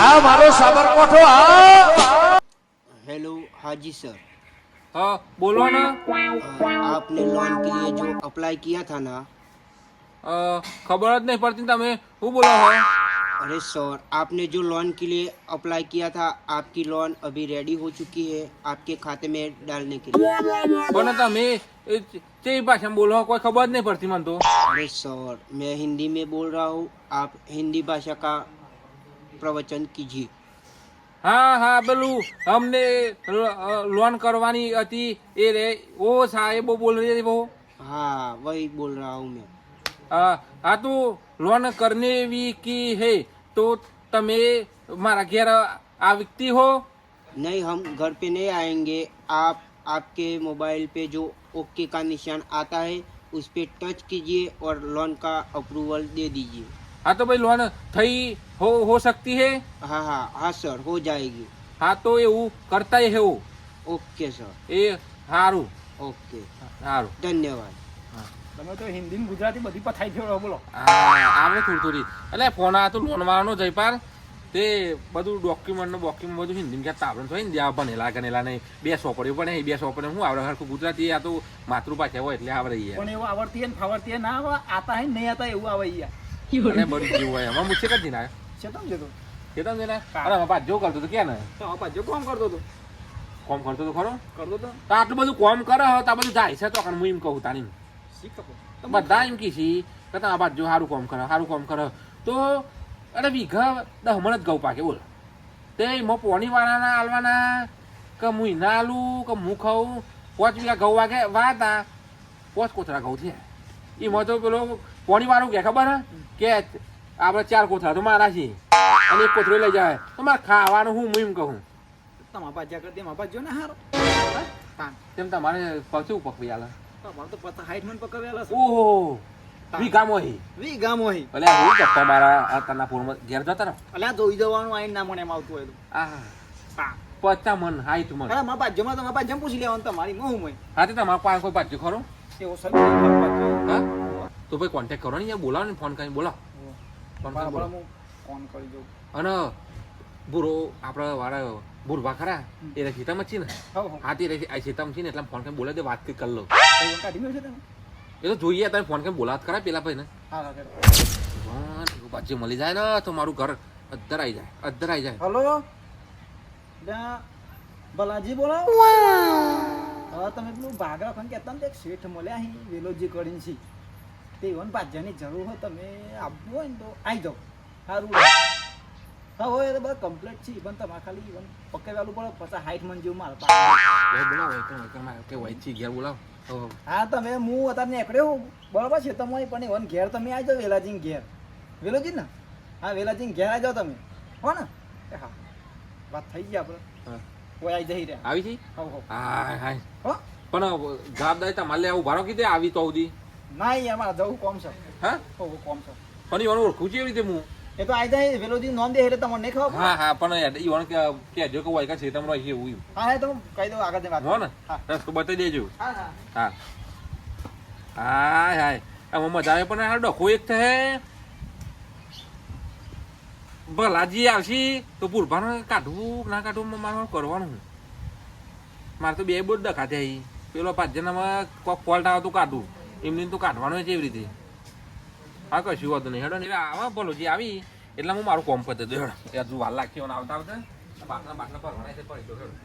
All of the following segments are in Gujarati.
આ મારો સાબરકોઠો આ हेलो हाँ जी सर હા બોલો ને अ, आपने लोन के लिए जो अप्लाई किया था ना અ, ખબર જ નહીં પડતી ને તમે શું બોલો હો अरे सर आपने जो लोन के लिए अप्लाई किया था आपकी लोन अभी रेडी हो चुकी है आपके खाते में डालने के लिए પણ તમે એ તે ભાષામાં બોલો હો, કોઈ ખબર જ નહીં પડતી મને તો अरे सर मैं हिंदी में बोल रहा हूँ आप हिंदी भाषा का प्रवचन कीजिए હા હા પેલું અમને લ- અ, લોન કરવાની હતી એ રે ઓ સાહેબો બોલ રહી હતી બહુ हाँ वही बोल रहा हूँ मैं હા હા તું લોન કરને વી કી હે તો તમે મારા ઘેર આ વ્યક્તિ હો नहीं हम घर पे नहीं आएंगे आप आपके मोबाइल पे जो ओके का निशान आता है उस पे टच कीजिए और लोन का अप्रूवल दे दीजिए હા તો ભાઈ લોન થઈ હો હો શકતી હે हाँ हाँ हाँ सर हो जाएगी હા તો એવું કરતા એવું ओके सर એ સારું ओके સારું धन्यवाद તમે તો હિન્દી ને ગુજરાતી બધી પથાઈ થયો બોલો હા આવે થોડી થોડી એટલે ફોન આ તો લોન વાળાનો જયપાલ તે બધું ડોક્યુમેન્ટ ડોક્યુમેન્ટ બધું હિન્દીમાં ક્યાં તાબડે થોડી ને જ્યાં ભણેલા ગણેલા નહીં બે સોપડીઓ પણ નહીં બે સોપડીઓ હું આવડે હરખું ગુજરાતી આ તો માતૃભાષા હોય એટલે આવડે યાર પણ એવું આવડતી હે ને ફાવડતી હે ના આવે આતા હે ને નહીં આતા એવું આવે યાર અને બધું જેવું હોય એમાં. મુછે કદી ના છે તમ જતો કે તમે ને અરે મારા જો કરતો તો કે ને? તો આ જો કોમ કરતો તો. કોમ કરતો તો ખરો? કરતો તો. તો આટલું બધું કોમ કરે હો તો બધું જાય છે તો હું એમ કહું તારી બધા એમ કીધી કે તમે આ જો સારું કોમ કરો સારું કોમ કરો. તો અરે વીઘા દહ મણ જ ઘઉં પાકે બોલો. તે એમાં પોણી વાળાના આલવાના કે હું ના આલું કે હું ખાઉં. પાંચ વીઘા ઘઉં વાગે વાતા. પોચ કોથળા ઘઉં થયા એમાં તો પેલો પોણી વાળું કે ખબર હે? કે આપણે ચાર કોથળા તો મારા છે અને એક કોથળો લઈ જાય તો મારે ખાવાનું હું હું એમ કહું. તમારા પાછા કરતી મારા ને હારો. તેમ તમારે પચવું પકવી આલે? તમારે તો પતા હાઈટ મન પકવી છે. ઓહો. વીઘામાં હી વી ગામો હી ભલે હું ગપ્પા મારા આ તના ઘેર જતા ને અલ્યા જોઈ જવાનું આઈને ના મને એમ આવતું હોય તો. આ હા પચા મન હાઈટ મન અરે મારા પાછો તો મારા પાછો પૂછી લેવાનું તમારી મોહ મોય હા તે તમારા પાસે કોઈ પાછું ખરો? એવો હા તો ભાઈ કોન્ટેક્ટ કરો ને યાર બોલાવો ને ફોન કરીને બોલાવો. ફોન કરીને બોલાવો. હું ફોન કરી દઉં. અને બુરો આપણા વાળા બુરવા ખરા એ જ છે ને. હવ હવ હા તે સીતામાં છે ને એટલે ફોન કરીને બોલાવી દે વાત કરી લો. કાઢી મેળશે તમે એ તો જોઈએ તમે ફોન કરીને બોલાવત કરા પેલા ભાઈ ને પાછી મળી જાય ને તો મારું ઘર અદ્ધર આવી જાય અદ્ધર આવી જાય. હલો? બલાજી બોલો હા તમે પેલું ભાગરા ફોન કહેતા ને એક શેઠ મળ્યા અહીં વેલોજી કરીને છે તે ઇવન ભાજ્યાની જરૂર હોય તમે આપવું હોય ને તો આવી જાઓ. સારું હા હોય તો બધા કમ્પ્લીટ છે. પણ તમારે ખાલી ઇવન પકડવાનું પડે પછી હાઈટ મન જેવું મારે બોલાવો વૈચી ઘેર બોલાવો. હા તમે હું અત્યારે નીકળ્યો બરાબર છે તમે પણ ઇવન ઘેર તમે આવી જાઓ વેલાજી ઘેર. વેલોજી ને? હા વેલાજી ઘેર આવી જાઓ તમે. હો ને? હા. વાત થઈ ગઈ આપણે કોઈ આવી જઈ રહ્યા. આવી જઈ? હા હા હો? પણ જવાબદારી તમારે લેવું ભારો કીધે આવી તો સુધી ના એ અમારે જવું કોમ છે. હા? કોમ છે. પણ ઈવન ઓળખું છે એવી રીતે હું? એ તો આવી જાય વેલોજી નોંધ દે એટલે તમને નહીં ખબર હા હા પણ ઈવન કે કે વાયકા છે તમારો છે એવું હા હા તો કહી દઉં આગળ વાત. હો ને? હા. બતાવી દેજો. હા હા. હા. આમાં મજા આવે પણ આ ડખો એક થે ભલાજી આવશી તો પૂરભાને કાઢવું ના કાઢવું મારે કરવાનું? મારે તો બે બોજ ડખા થયા પેલો પાંચ જણામાં કોક ફોલ્ટ આવે તો કાઢું. એમની તો કાઢવાનું છે એવી રીતે. હા કશું વાંધો નહીં. હેડો ને. આવા બોલો જે આવી એટલે હું મારું કોમ પતે હેડો. ત્યાં હજુ વાર લાગશે આવતા આવતા બાટલા બાટલા પર ભણાય છે પડી દો હેડો.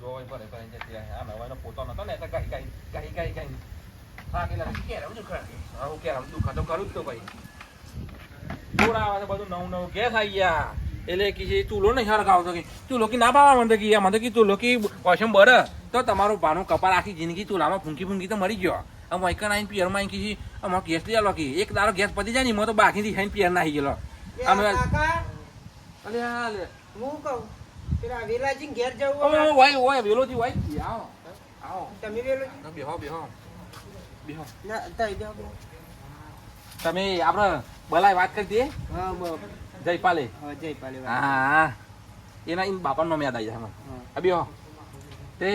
જોવાય પડે પડે જતી રહે. આ પોતો નતો ને તો ગાઈ ગાઈ ગાઈ. હા, હું કેરમ દુખા તો કરું જ તો ભાઈ. જોડા આવે બધું નવું નવું કે થાય યાર એટલે કે ચૂલો નહીં હળગાવતો કે ચૂલો કે ના પાવા મને કે મને કે ચૂલો કે વોશમ બળે તો તમારો ભાનો કપાર આખી જિંદગી ચૂલામાં ફૂંકી ફૂંકી તો મરી ગયો. આમ વૈકન આવીને પિયરમાં આવીને કીધી અમારે ગેસ લઈ આલો કે એક દારો ગેસ પતી જાય ને એમાં તો બાકીથી ખાઈને પિયર નાહી ગયેલો. અમે અલે હા લે હું કહું પેલા વેલાજી ઘેર જવું ઓ વાય વાય વેલોજી વાય આવો આવો. તમે વેલોજી ના, બેહો બેહો. બેહો. ના તઈ જાઓ તમે આપણે બલાય વાત કરી દઈએ? હા જયપાલે. હા એના એમ બાપાનો યાદ આવી જાય અભી હો. તે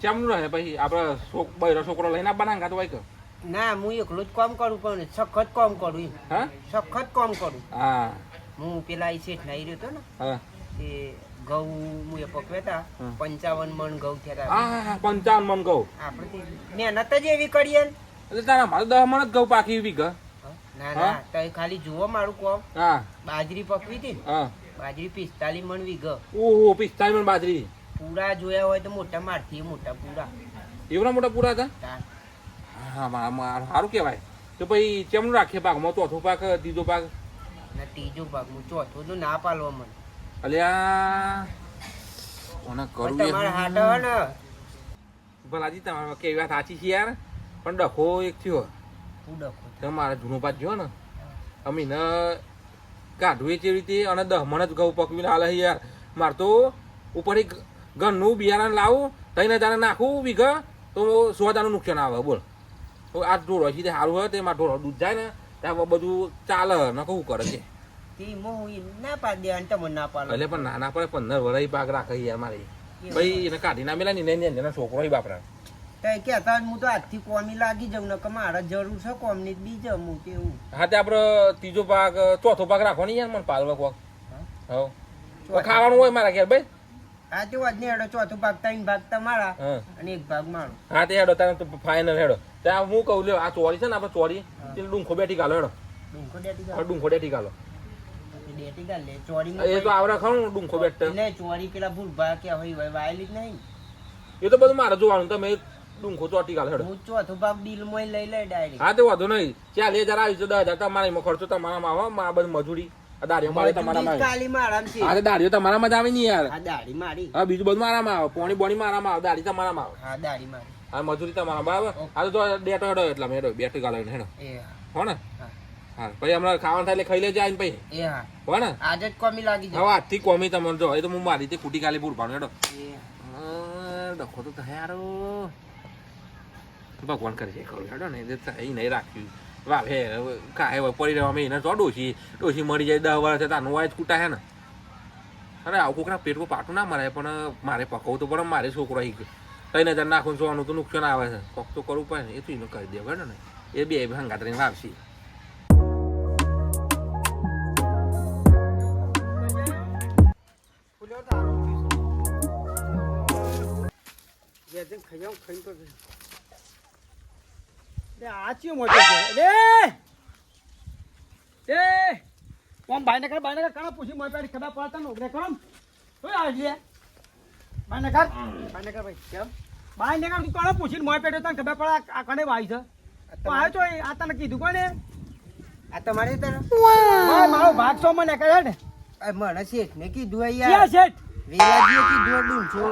ચેમનું રહે પછી? આપણે છોક બૈરો છોકરો લઈને આવવાના કાં તો વાય કે? ના હું એકલો જ કામ કરું પણ સખત કામ કરું હા? સખત કામ કરું. હા. હું પેલા એ શેઠ નાઈ રહ્યો હતો ને હા. તે ઘઉં હું એ પકવ્યા હતા પંચાવન મણ ઘઉં થયા હા પંચાવન મન ઘઉં. આપણે મહેનત જ એવી કરીએ એટલે તારા મારે દસ મણ જ ઘઉં પાકી વીઘ ના ના તો ખાલી જુઓ મારું કોમ. હા. બાજરી પકવી હતી ને? હા. બાજરી પિસ્તાલીસ મણ વીઘ. ઓહો પિસ્તાલીસ મણ બાજરી. પૂરા જોયા હોય તો મોટા મારથી મોટા પૂરા. એવડા મોટા પૂરા હતા? હા સારું કહેવાય. તો પછી ચેમનું રાખીએ પાકમાં ચોથો પાક ત્રીજો પાક? ને ત્રીજો પાક. હું ચોથો તો ના પાલવા મને. અલ્યા કોને કરવું તમારા હોય ને. ભલાજી તમારે કેવી વાત સાચી છે યાર. પણ ડખો એક થયો. હું ડખો તમારા જૂનો પાક જો ને? અમે ને કાઢવું એ રીતે? અને દહમણ જ ઘઉં પકવીને હાલે યાર. મારે તો ઉપર એક ઘરનું બિયારણ લાવું તઈને તારે નાખું વીઘા તો સો હજારનું નુકસાન આવે બોલ. તો આ ઢોળો છે તે સારું હોય તે મારા ઢોળો દૂધ જાય ને ત્યાં બધું ચાલે ને કહું કરે છે. તે ના પાડ દે તમે ના પાડો એટલે પણ નાના પડે પંદર વર્ષ પાક રાખે યાર મારી. ભાઈ એને કાઢી ના મેલા ને છોકરો બાપરા. તો કેતા હું તો આજથી કોમી લાગી જાઉં ને કે મારે જરૂર છે કોમની જ બીજ હું કેવું હા તે આપણે ત્રીજો પાક ચોથો પાક રાખવાની યાર મને પાલવા કોક. હવ. ખાવાનું હોય મારા ઘેર ભાઈ? હા તે વાત નહીં હેડો ચોથો ભાગ ત્રણ ભાગ તમારા અને એક ભાગ મારો. હા તે હેડો તારે ફાઇનલ હેડો. ત્યાં હું કહું લ્યો આ ચોરી છે ને આપણે ચોરી તે ડુંખો બેઠી ગાલો હેડો. ડુંખો ડુંખો બેઠી ગાલો. ડેટી ગાલ ચોરી એ તો આવડે ખાણું ડુંખો બેઠ. ને ચોરી પેલા ભૂલભા કે હોય હોય વાયેલી જ નહીં. એ તો બધું મારે જોવાનું તમે ડુંખો ચોટી ગાલો હું ચોથો ભાગ બિલ મોય લઈ લે ડાયરેક્ટ હા તો વાંધો નહીં. ચાલ એ જરા આવી છે દસ હજાર તમારા ખર્ચો ખર્ચો તમારામાં આવે આ બધું મજૂરી. આ દાડીઓ મારે તમારામાં આવે. કાલી મારામ છે. આ તે તમારા માં જ આવે નહીં યાર. આ દાઢી મારી. હા બીજું બધું મારામાં આવે. પોણી બોણી મારામાં આવે દાડી તમારામાં આવે. હા દાઢી મારી. આ મજૂરી તમારા બરાબર? આ તો જો ડેટો હેડો એટલા હેડો બેઠી ગાળો હેડો. હો. ને? હા. હા પછી હમણાં ખાવાનું થાય એટલે ખાઈ લેજે આવીને પછી. એ હા. હો ને? આજે જ કોમી લાગી હવે આજથી કોમી તમને જો. એ તો હું મારી રીતે કુટી કાલી પૂર પાડું હેડો ડખો તો થાય ભગવાન કરી છે ખરું હેડો ને એ નહીં રાખ્યું હે કાંઈ હવે પડી રહેવા અમે એને તો ડોશી ડોશી મરી જાય દસ વર્ષ તાનું વાય જ કૂટા હે ને અરે આવું કોકના પેટમાં પાટું ના મરાય પણ મારે પકવવું તો પણ મારે છોકરો અહીં ત્રણ હજાર નાખું સોનું તો નુકસાન આવે છે કોક તો કરવું પડે ને એ તો એનું કરી દે હેડો ને એ બે હંગાત રહીને વાવશી જેજન ખાઈ જાઉં ખાઈ તો જઉં. લે આ ચિયો મોટો છે. લે! એ! કોમ ભાઈને કર ભાઈને કર પૂછી મોય પેડી ખબર પડતા નો ઉગરે કોમ. ઓય આ લે ભાઈને કર ભાઈને કર ભાઈ કેમ? ભાઈને કર તું કોણે પૂછીને મોય પેડ્યો તને ખબર પડે આ- કને વાઈ છે? તો આવ્યો તો આ તને કીધું કોને? આ તમારી તરફ મારો ભાગ સો મને કહે ને? એ મને શેઠ ને કીધું યાર છે વેલાજીએ કીધું હતું છો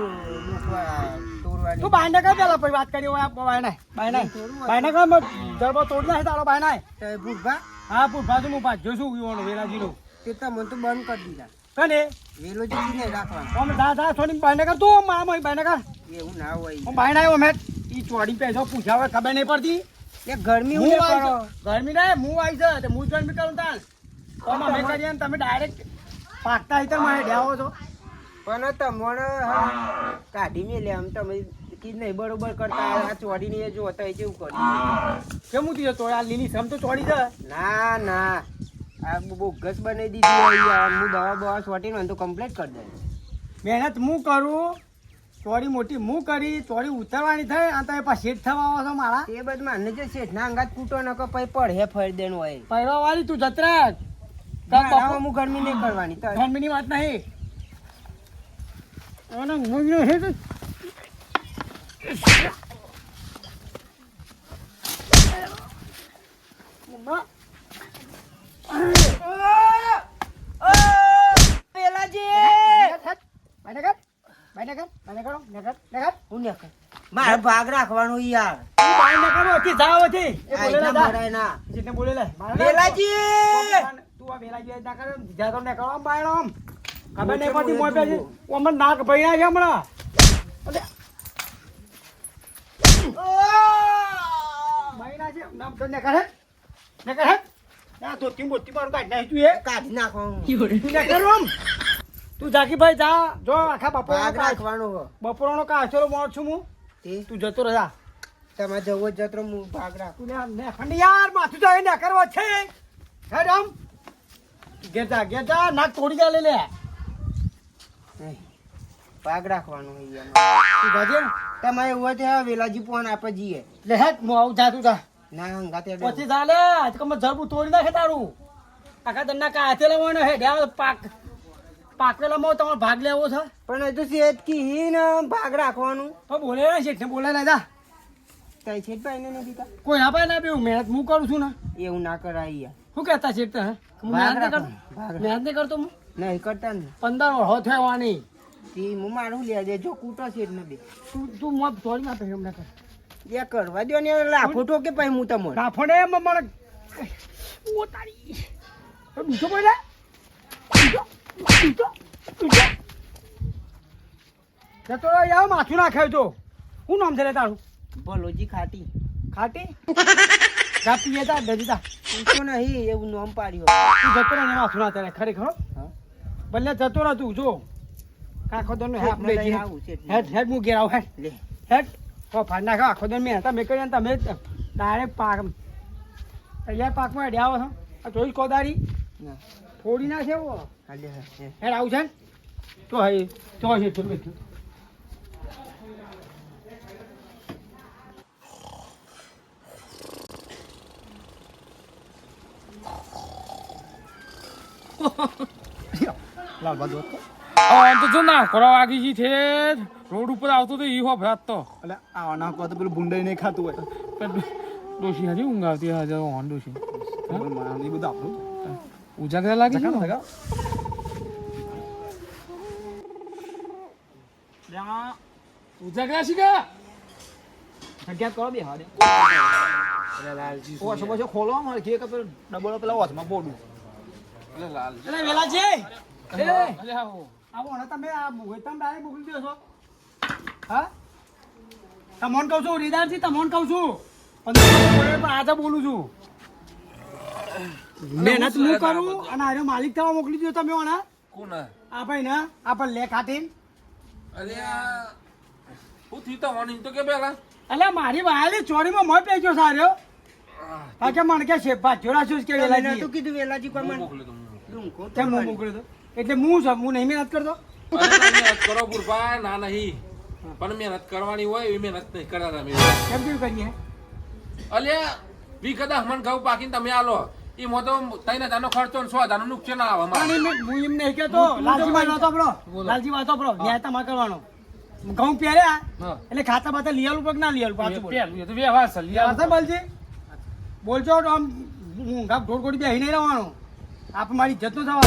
તું ભાઈને કર પેલા પછી વાત કરી હોય ભાઈને બાયને. બાયને. કર જરબો તોડ નાખે તારો બાયને. તો ભૂખભા. હા પૂછ બાજુ હું પાછ જોશું યુવાનો વેલાજીનું. તે મને તો બંધ કરી દીધા. કને? વેલો જેથી નહીં રાખવાનું. અમે દા દા છોડીને ભાઈને કર તું મામ હોય બાયને કર એવું ના હોય. હું બાયને આવ્યો મેં ઈ ચોડી પૈસો હોય ખબર નહીં પડતી. એ ગરમી હું કરો. ગરમી ના હું આવી જાય તે હું ગરમી કરું તાલ તમે અમે કરીએ ને તમે ડાયરેક્ટ પાકતા હિતર મને ડ્યાવો છો. પણ તમને કાઢી કાઢી મેલે આમ તમે કીધું નહીં બરોબર કરતા આ ચોડીને એ જો હતા એ જેવું કર્યું કેમ હું તો આ લીલી સમ તો ચોડી દે ના ના. આ બોગસ બનાવી દીધી યાર હું દવા બવા છોટીને મને તો કમ્પ્લીટ કરી દે મહેનત હું કરું? ચોરી મોટી હું કરી? ચોરી ઉતરવાની થઈ આ તમે પાછા શેઠ થવા આવો છો મારા? એ બધું માને છે શેઠ ના અંગાત કૂટો ન કે પડ હે ફરી દેનું હોય. પહેરવા વાળી તું જતરા હું ગરમી નહીં કરવાની ગરમીની વાત નહીં. અને મૂંઝ્યો છે મારે ભાગ રાખવાનો યાર! ખબર નહીં પડતી પેલી ઓમર નાક ભૈયા છે હમણાં. ભૈયા છે નામ તો નેકળ. હે નેકળ. હે ના તો તી મોટી મારું કાઢ નાખી તું એ. કાઢી નાખવાનું તું નેકળ આમ તું જાકી ભાઈ જા જો આખા બપોર રાખવાનો. બપોરનો કાચેલો મોડ છું હું. તે? જતો રહા તમે જવો જતો હું ભાગ રાખું. ને ખંડ યાર માથું તો એને કરવા છે. હેડ આમ ગેતા ગેતા નાક તોડી જા લે લે. ભાગ રાખવાનો એમાં. તું જાજે તમારે એવું હોય તો વેલાજી ફોન આપે જઈએ એટલે હેડ હું આવું જાતું તા ના હંગાતે પછી ચાલે આજકાલ મેં જરબું તોડી નાખે તારું. આખા દરના કાચે લેવાનો હે ડ્યા પાક પાકેલામાં તમારે ભાગ લેવો છે. પણ હજુ શેઠ કી ને ભાગ રાખવાનું. તો બોલે ને શેઠને બોલે ને જા. તઈ શેઠભાઈ ને નથી દીધા કોઈ ના ભાઈ ના બે મહેનત હું કરું છું ને. એવું ના કરાય યાર. શું કહેતા શેઠ તો, હે મહેનત નહીં કરતો મહેનત નહીં કરતો હું? નહીં કરતા ને પંદર વર્ષો થવાની તી હું લે જે જો કૂટો શેઠ ને બે. તું તું મોત તોડી નાખે એમ ના કર જે કરવા દો ને લાફો ઠોકે પછી હું તમને? રાફડે એમ મને ઓ તારી બીજો કોઈ બીજો? બીજો? બીજો? જતો યાર માથું નાખાય તો. શું નામ છે તારું? ભલોજી ખાટી. ખાટી? પૂછો નહીં એવું નામ પાડ્યો. તું જતો ને માથું ના તારે ખરેખર હો. ભલે જતો રહે તું જો. આખો દોનો આવું. હેડ હેડ હું ઘેર આવું હેડ. હેડ. તો ફાડ નાખો આખો દોન મેં તમે કરી તમે ડાયરેક્ટ પાક તૈયાર પાકમાં હેડ્યા આવો છો આ જોઈ કોદારી ફોડી ના છે હા હા. હેડ આવું છે તો હે તો હે તો લાલ બાજુ હતો? તો જો ના વાગી ગઈ છે. રોડ ઉપર આવતો તો ઈ હો ભરાત તો. એટલે તો પેલું ભૂંડાઈ નહીં ખાતું હોય. પણ ડોશી હજી ઊંઘ આવતી હજાર ઓન ડોશી. એ બધું આપણું. ઉજાગરા લાગી ગયું? ને? ઉજાગરા શીખા જગ્યા કરો બે હારે. ઓછો ઓછો ખોલો મારે કે ડબલ પેલા ઓછમાં એટલે વેલાજી અલે આવો આવો તમે આ મોહિતમ ડાયરેક્ટ મોકલી દો છો હા? તમને કહું છું રીદારજી તમને કહું છું. પણ આજે બોલું છું. મહેનત હું કરું અને આનો માલિક થવા મોકલી દો તમે ઓના કોણ આ ભાઈ ને આ પણ લે અરે હું થયું તો ઓન તો કે પેલા? એટલે મારી વાયલી ચોરીમાં મોય પેજો સારો પાછા મને કે છે ભાજ્યો છું કે વેલાજી? નતું કીધું વેલાજી કોઈ મને મોકલ્યો તો હું. કેમ હું ખરી. એટલે હું છું હું નહીં મહેનત કરતો? મહેનત કરો બુરભા ના નહીં. પણ મહેનત કરવાની હોય એ મહેનત નહીં કરતા તમે. કેમ કેવું કરીએ? અલ્યા વી કદા હમણ ઘઉં પાકીને તમે આલો. ઈ મો તો તૈન હજારનો ખર્ચો ને સો હજારનું નુકસાન આવે મારે હું એમ નહીં કહેતો. લાલજી વાતો આપણો બોલો. લાલજી વાતો આપણો ન્યાય તમારે કરવાનો. ઘઉં પહેર્યા એટલે ખાતા બાતા લિયાલું આલું પગ ના લિયાલું આલું પાછું બોલ. એ તો વ્યવહાર છે લિયાલું બોલજી. આમ હું ગામ ઢોર કોડી બેહી નહીં રહેવાનું. આપ મારી જતો થવા.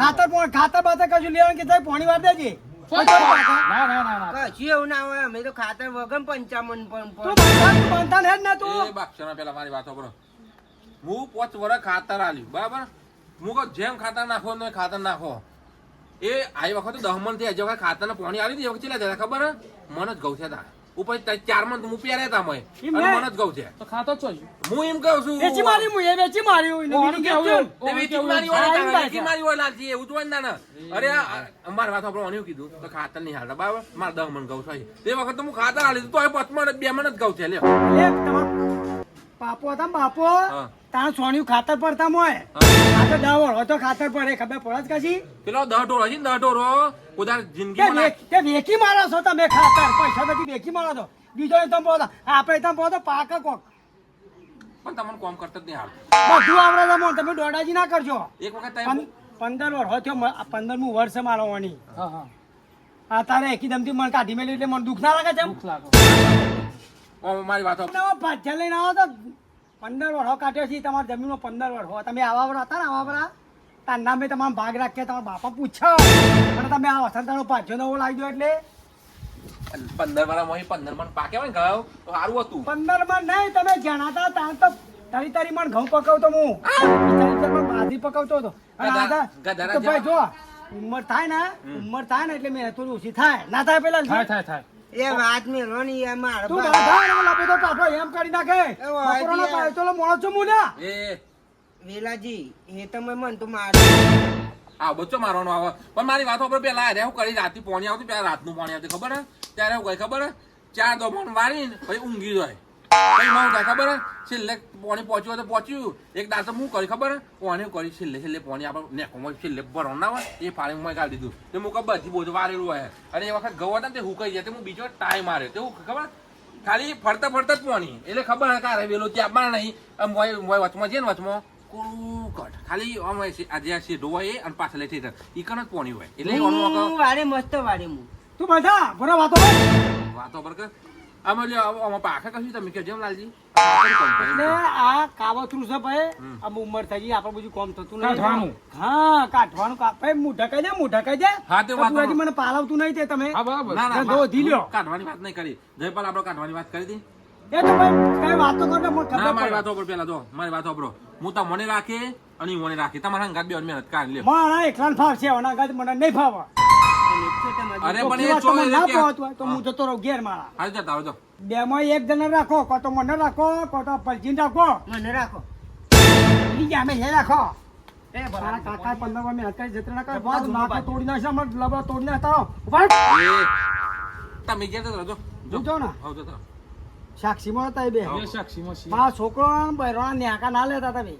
ખાતર પણ ખાતર બાતર કશું લેવાનું કે સાહેબ પાણી વાર દેજે. ના ના ના ના ના. ના એ બાક્ષણા પેલા મારી વાતો કરો. હું પોચ વર્ષ ખાતર આલ્યું બરાબર? હું કહું જેમ ખાતર નાખો ને ખાતર નાખો. એ આ વખત દહમણથી હજી વખત ખાતર પાણી આવી હતી ખબર મને મન જ ગૌ છે તા. ઉપર ત- મન તો હું તા મય. મન જ ગૌ છે. તો ખાતો છો હું એમ કહું છું વેચી મારી હું એ વેચી મારી હું બીજું કેવું? કેવું? તે વેચી મારી હોય? આ ને એમ તારે થાય વેચી મારી હોય લાલજી, એવું તો ના. અરે મારા વાત એવું કીધું. તો ખાતર નહીં હાલતા બરાબર? મારે દહ ઘઉં થાય તે વખત તો હું ખાતર હાલી દીધું, તોય પાંચ બે મન જ છે લે તમાર બાપો હતા બાપો? હા. સોણિયું સોન્યું ખાતર પડતા મોય. ખાતર દાવળ તો ખાતર પડે ખબર પડે જ કશી પેલો દહ ટોળો છે ને દહ ટોળો ઉધાર વેચ- તે વેચી મારો છો તમે ખાતર પૈસા બધી વેચી મારો છો. બીજો તમે બોલો આપણે તમે બોલો પાક કોક. પણ તમને કોમ કરતા જ નહીં હાલ બધું આવડે તમે તમે દોડાજી ના કરજો. એક વખત પંદર વર્ષ થયો પંદરમું વર્ષ છે મારો વણી. હા તારે એકદમથી મને કાઢી મેલી એટલે મને દુઃખ ના લાગે છે દુઃખ લાગે. મારી વાત પાછા લઈને આવો તો પંદર વર્ષ કાઢ્યો છે તમારા જમીનમાં પંદર વર્ષ હોય તમે આવા વરા હતા ને આવા વરા તાર નામે તમારા ભાગ રાખ્યા તમારા બાપા પૂછો. અને તમે આ વસંતાનો પાછો નવો લાવી દો એટલે. પંદર વાળા મોહી પંદર મણ પાકે હોય ને ઘઉં? તો સારું હતું. પંદર મણ નહીં તમે જણાતા તાર તો તારી તારી મણ ઘઉં પકવતો હું. તારી તારી મણ બાજરી પકવતો હતો. અને તો ભાઈ જો ઉંમર થાય ને ઉંમર થાય ને એટલે મેં થોડી ઓછી થાય. ના થાય પેલા થાય થાય થાય. એ વાત યાર મારે તું બાધા અને લાપો તો પાછો એમ કરી નાખે. એ બપોરનો પાયો છું મુલ્યા એ. વેલાજી એ તમે મન તો મારે. આ બચ્ચો મારવાનો આવે. પણ મારી વાતો પર પેલા અરે હું કરી રાતની પોણી આવતી પેલા રાતનું પોણી આવતી ખબર હે? ત્યારે હું કઈ ખબર હે? ચાર દમણ મારીને પછી ઊંઘી જાય પછી માં થાય ખબર છેલ્લે પાણી પહોંચ્યું હોય તો પહોંચ્યું. એક દાસ હું કરી ખબર પાણી કરી. છેલ્લે છેલ્લે પાણી આપણે નેકોમાં છેલ્લે ભરવાનું ના હોય એ પાણી મેં કાઢી દીધું. તો હું કહું બધી બોધ વારેલું હોય. અને એ વખત ગવો હતા તે હુકાઈ જાય તે હું બીજો ટાઈમ માર્યો તે હું ખબર? ખાલી ફરતા ફરતા જ પાણી. એટલે ખબર હે કે અરે વેલો ત્યાં મારે નહીં. આમ મોય મોય વચમાં છે ને વચમાં? કોરું કટ ખાલી આમ હોય છે, આ જે આ સીધો હોય અને પાછળ લેતી ઈ કણ જ પાણી હોય. એટલે હું વારે મસ્ત વારે હું. તું બધા બરો વાતો કર. વાતો પર કે આમાં લ્યો આમાં- પાખા કશું તમે કહો જેમ લાલજી. એટલે આ કાવતરું છે ભાઈ આમ ઉંમર થઈ ગઈ આપણે બધું કોમ થતું કાઢવાનું. હા કાઢવાનું. કા ભાઈ મું ઢકાઈ દે મું ઢકાઈ દે. હા, તે વાત તું મને પાલવતું નહીં તે તમે. હા બરાબર. ના ના ધંધો લ્યો. કાઢવાની વાત નહીં કરી. જયપાલ આપણે કાઢવાની વાત કરી દી. એ તો ભાઈ કઈ વાતો કરો તો મને ના ખબર મારી વાતો પર પેલા જો મારી વાતો પર હું તો મને રાખે અને મને રાખે. તમારા ગાડી બે મહેનત કાઢ લે મારા એકલાને ફાવશે ઓના ગાજ મને નહીં ફાવે અરે પણ એ ચોવીસ ના રૂપિયા- તો હું જતો રહું ઘેર મારા હાલ જતા આવજો. બે માં એક જણ રાખો કો તો મને રાખો કો તો પલજીને રાખો. મને રાખો. બીજા અમે હે રાખો. કાકા પંદરમાં મેં હકાઈ જતરા ના કરે બાદ નાખો તોડી નાખશે અમાર તોડી નાખતા તમે ગયા ને. સાક્ષીમાં હતા બે. સાક્ષીમાં. છોકરો બૈરોના ન્યાકા ના લેતા તમે.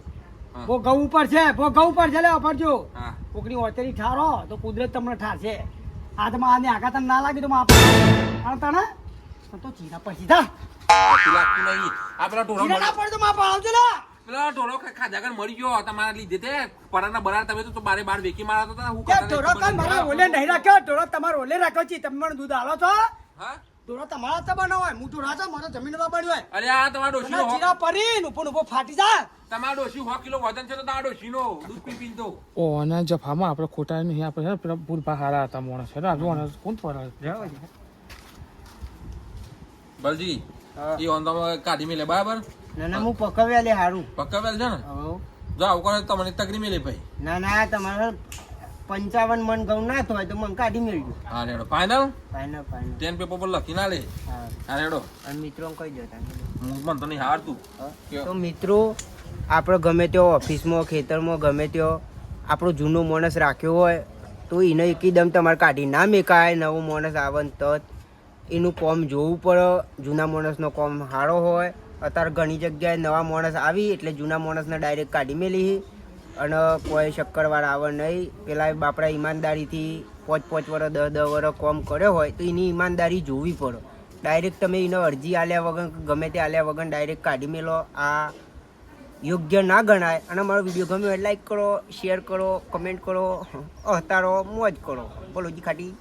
હા. બહુ ઘઉં ઉપર છે બહુ ઘઉં પર છે લે પડજો હા. કોકની ઓચરી ઠારો તો કુદરત તમને ઠારશે. આ તો આ ન્યાકા તને ના લાગે તો માં પણ તને? તો ચીરા લાગતું નહીં. આ પેલા ના પડે તો પેલા મરી ગયો. તમારા લીધે તે પરાના બરાર તમે તો બારે બાર વેકી હતા. હું કાંઈ નહીં. મારા ઓલે નહીં રાખ્યો? ઢોરો તમારો ઓલે રાખ્યો છે. તમે મને દૂધ આલો છો? હા? ઢોરો તમારા તો બનાવો હોય. હું ઢોરા છો મને જમીનમાં હોય. અરે આ તમારા અને ડોશીનો ચીરા ઉપર ઉપર ફાટી જા. તમારા ડોશી સો કિલો વજન છે તો તમારા ડોશીનો દૂધ પી પી તો. ઓ અને જફામાં આપણે ખોટા નહીં આપણે પેલા ભૂલભા હારા હતા માણસ. છે ને જો કોણ ફરે બલજી હા. એ ઓંધામાં કાઢી મેલે બરાબર? ના ના હું પકવ્યા લે હારું. પક્કાવેલ છે ને? જો આવું કરે તો તમને તકરી મેલે ભાઈ. ના ના તમારે પંચાવન મન ઘઉં ના હોય તો મને કાઢી મેળજો. હા રેડો. Final final final ten paper પર લખી ના લે. હા. રેડો. અને મિત્રો કહી દો હું પણ તો. નહીં હારતું તો મિત્રો આપણે ગમે તેઓ ઓફિસમાં ખેતરમાં ગમે તેઓ આપણો જૂનો માણસ રાખ્યો હોય તો એને એકદમ તમારે કાઢી ના મેકાય નવો માણસ આવે તો એનું કોમ જોવું પડે. જૂના માણસનો કોમ સારો હોય. અત્યારે ઘણી જગ્યાએ નવા માણસ આવી એટલે જૂના માણસને ડાયરેક્ટ કાઢી મેલી. અને કોઈ શક્કરવાળા આવે નહીં. પેલા બાપડા ઈમાનદારીથી પાંચ પાંચ વર્ષ દસ દસ વર્ષ કોમ કર્યો હોય, તો એની ઈમાનદારી જોવી પડે. ડાયરેક્ટ તમે એને અરજી આલ્યા વગર, ગમે તે આલ્યા વગર ડાયરેક્ટ કાઢી મેલો. આ યોગ્ય ના ગણાય. અને મારો વીડિયો ગમ્યો હોય લાઈક કરો શેર કરો કમેન્ટ કરો અહતારો મોજ કરો. બોલો જી ખાટી.